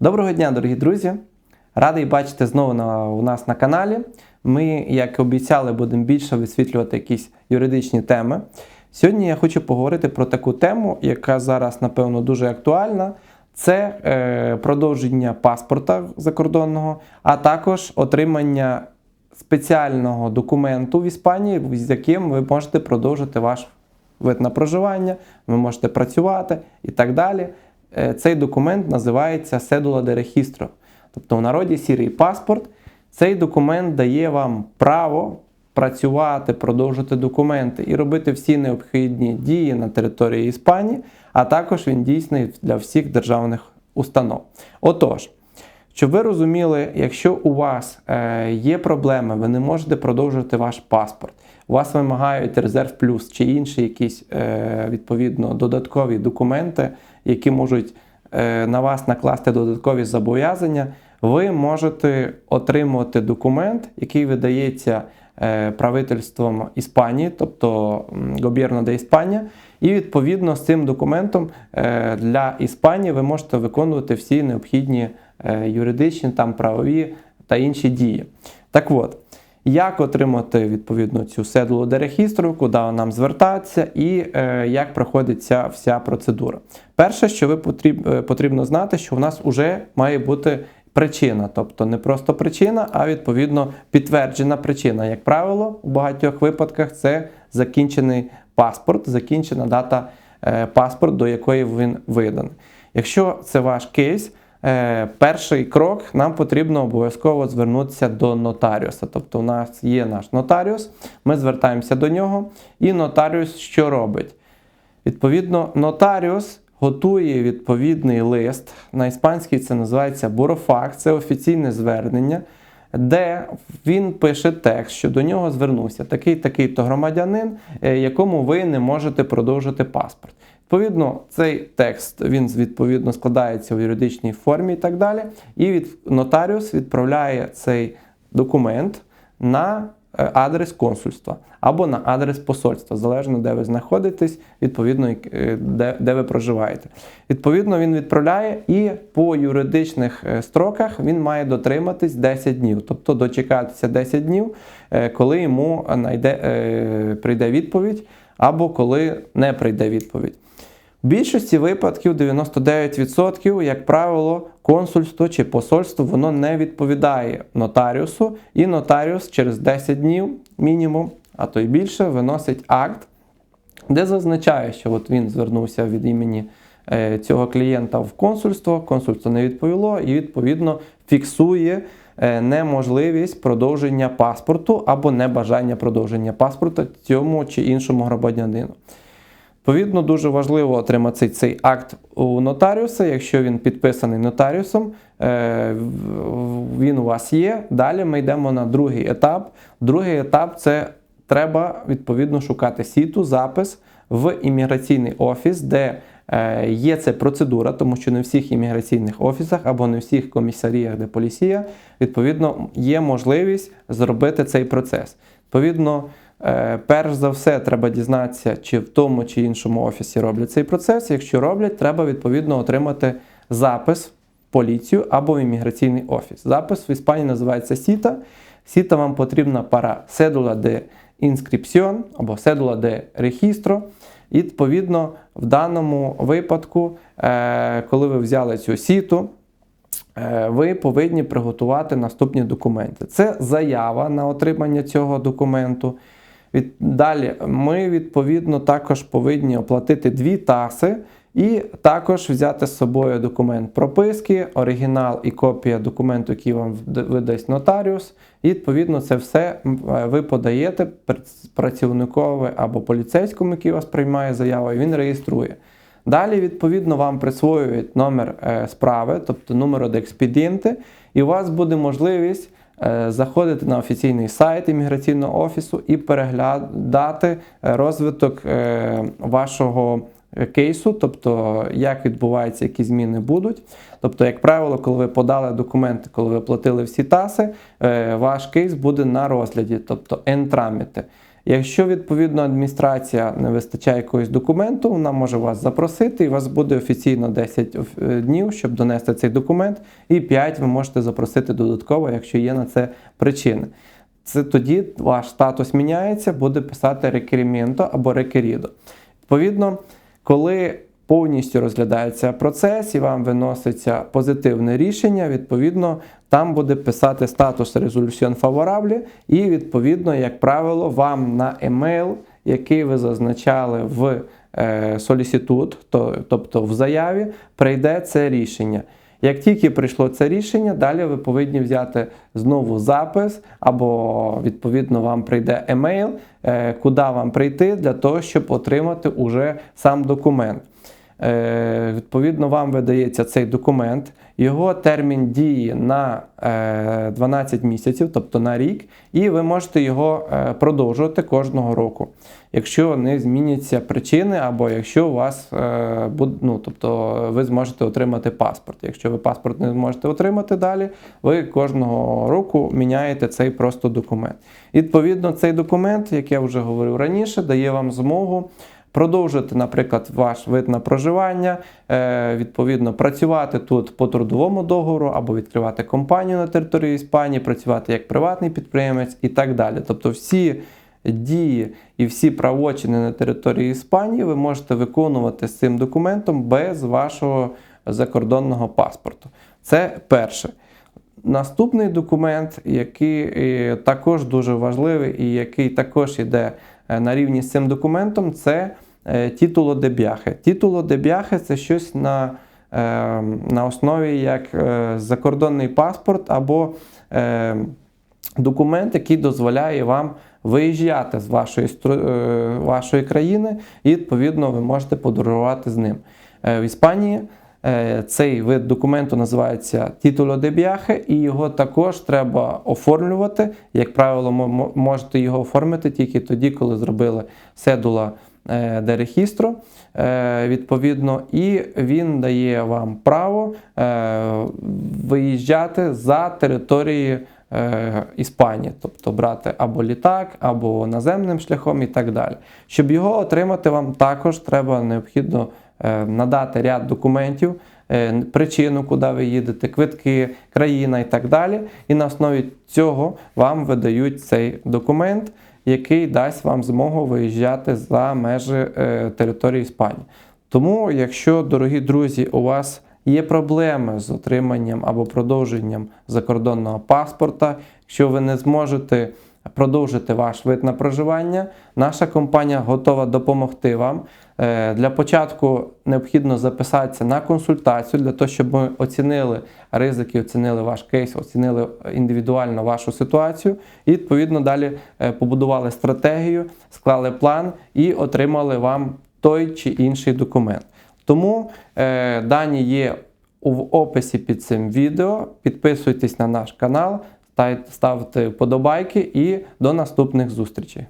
Доброго дня, дорогі друзі! Радий бачити знову на, у нас на каналі. Ми, як і обіцяли, будемо більше висвітлювати якісь юридичні теми. Сьогодні я хочу поговорити про таку тему, яка зараз, напевно, дуже актуальна. Це е, продовження паспорта закордонного, а також отримання спеціального документу в Іспанії, з яким ви можете продовжити ваш вид на проживання, ви можете працювати і так далі. Е, Цей документ називається Седула де Регістро, тобто в народі сірий паспорт. Цей документ дає вам право працювати, продовжити документи і робити всі необхідні дії на території Іспанії, а також він дійсний для всіх державних установ. Отож, щоб ви розуміли, якщо у вас е, є проблеми, ви не можете продовжити ваш паспорт, у вас вимагають резерв плюс чи інші якісь е, відповідно додаткові документи, які можуть е, на вас накласти додаткові зобов'язання, ви можете отримувати документ, який видається е, правительством Іспанії, тобто м, Гобєрно де Іспанія, і відповідно з цим документом е, для Іспанії ви можете виконувати всі необхідні юридичні, там правові та інші дії. Так от, як отримати відповідно цю седлу де регістру, куди нам звертатися, і е, як проходить ця вся процедура. Перше, що ви потріб, е, потрібно знати, що в нас вже має бути причина, тобто не просто причина, а відповідно підтверджена причина. Як правило, у багатьох випадках це закінчений паспорт, закінчена дата е, паспорт, до якої він виданий. Якщо це ваш кейс, перший крок нам потрібно обов'язково звернутися до нотаріуса. Тобто, у нас є наш нотаріус, ми звертаємося до нього, і нотаріус що робить? Відповідно, нотаріус готує відповідний лист. На іспанській це називається бурофак, це офіційне звернення, де він пише текст, що до нього звернувся такий такий то громадянин, е, якому ви не можете продовжити паспорт. Відповідно, цей текст він відповідно складається в юридичній формі і так далі. І від нотаріус відправляє цей документ на адрес консульства або на адрес посольства, залежно де ви знаходитесь, відповідно, е, де, де ви проживаєте. Відповідно, він відправляє і по юридичних е, строках він має дотриматись 10 днів, тобто дочекатися 10 днів, е, коли йому найде, е, прийде відповідь, або коли не прийде відповідь. В більшості випадків 99%, як правило, консульство чи посольство воно не відповідає нотаріусу, і нотаріус через 10 днів мінімум, а то й більше, виносить акт, де зазначає, що от він звернувся від імені е, цього клієнта в консульство, консульство не відповіло, і відповідно фіксує е, неможливість продовження паспорту або небажання продовження паспорта цьому чи іншому громадянину. Відповідно, дуже важливо отримати цей акт у нотаріуса, якщо він підписаний нотаріусом, е, він у вас є. Далі ми йдемо на другий етап. Другий етап це треба відповідно шукати сіту, запис в імміграційний офіс, де е, є ця процедура, тому що не в всіх імміграційних офісах або не в всіх комісаріях, де поліція, відповідно, є можливість зробити цей процес. Відповідно, Перш за все, треба дізнатися, чи в тому чи іншому офісі роблять цей процес. Якщо роблять, треба відповідно отримати запис в поліцію або в імміграційний офіс. Запис в Іспанії називається Сіта. Сіта вам потрібна пара cédula de inscripción або cédula de registro. І відповідно в даному випадку, е, коли ви взяли цю сіту, Е, ви повинні приготувати наступні документи. Це заява на отримання цього документу. Від... Далі ми відповідно також повинні оплатити дві таси і також взяти з собою документ прописки, оригінал і копія документу, який вам видасть нотаріус. І відповідно це все е, ви подаєте прац- працівникові або поліцейському, який вас приймає заяву, і він реєструє. Далі, відповідно, вам присвоюють номер е, справи, тобто номер експедієнти, і у вас буде можливість заходити на офіційний сайт імміграційного офісу і переглядати е, розвиток е, вашого е, кейсу, тобто як відбуваються, які зміни будуть. Тобто, як правило, коли ви подали документи, коли ви платили всі таси, е, ваш кейс буде на розгляді, тобто ентраміти. Якщо відповідно адміністрація не вистачає якогось документу, вона може вас запросити, і у вас буде офіційно 10 е, днів, щоб донести цей документ, і 5 ви можете запросити додатково, якщо є на це причини. Це тоді ваш статус міняється, буде писати рекеріменто або рекерідо. Відповідно, коли повністю розглядається процес і вам виноситься позитивне рішення, відповідно, там буде писати статус резолюціон фавораблі, і відповідно, як правило, вам на емейл, який ви зазначали в е, солісітут, то, тобто в заяві, прийде це рішення. Як тільки прийшло це рішення, далі ви повинні взяти знову запис, або відповідно вам прийде емейл, е, куди вам прийти для того, щоб отримати уже сам документ. Е, Відповідно, вам видається цей документ. Його термін дії на е, 12 місяців, тобто на рік, і ви можете його е, продовжувати кожного року, якщо не зміняться причини, або якщо у вас е, ну, тобто ви зможете отримати паспорт. Якщо ви паспорт не зможете отримати далі, ви кожного року міняєте цей просто документ. Відповідно, цей документ, як я вже говорив раніше, дає вам змогу продовжити, наприклад, ваш вид на проживання, е, відповідно, працювати тут по трудовому договору або відкривати компанію на території Іспанії, працювати як приватний підприємець і так далі. Тобто всі дії і всі правочини на території Іспанії ви можете виконувати з цим документом без вашого закордонного паспорту. Це перше. Наступний документ, який е, також дуже важливий і який також йде е, на рівні з цим документом, це тітуло де бяхе. Тітуло де бяхе це щось на, е, на основі як е, закордонний паспорт або е, документ, який дозволяє вам виїжджати з вашої, е, вашої країни, і відповідно ви можете подорожувати з ним. Е, В Іспанії е, цей вид документу називається тітуло де бяхе, і його також треба оформлювати. Як правило, мо- мо- можете його оформити тільки тоді, коли зробили седула е, де регістру, е, відповідно, і він дає вам право е, виїжджати за території е, Іспанії, тобто брати або літак, або наземним шляхом і так далі. Щоб його отримати, вам також треба необхідно е, надати ряд документів, е, причину, куди ви їдете, квитки, країна і так далі. І на основі цього вам видають цей документ, який дасть вам змогу виїжджати за межі е, території Іспанії. Тому, якщо, дорогі друзі, у вас є проблеми з отриманням або продовженням закордонного паспорта, якщо ви не зможете продовжити ваш вид на проживання, наша компанія готова допомогти вам. Е, Для початку необхідно записатися на консультацію для того, щоб ми оцінили ризики, оцінили ваш кейс, оцінили індивідуально вашу ситуацію і відповідно далі е, побудували стратегію, склали план і отримали вам той чи інший документ. Тому е, дані є в описі під цим відео. Підписуйтесь на наш канал, ставте вподобайки і до наступних зустрічей.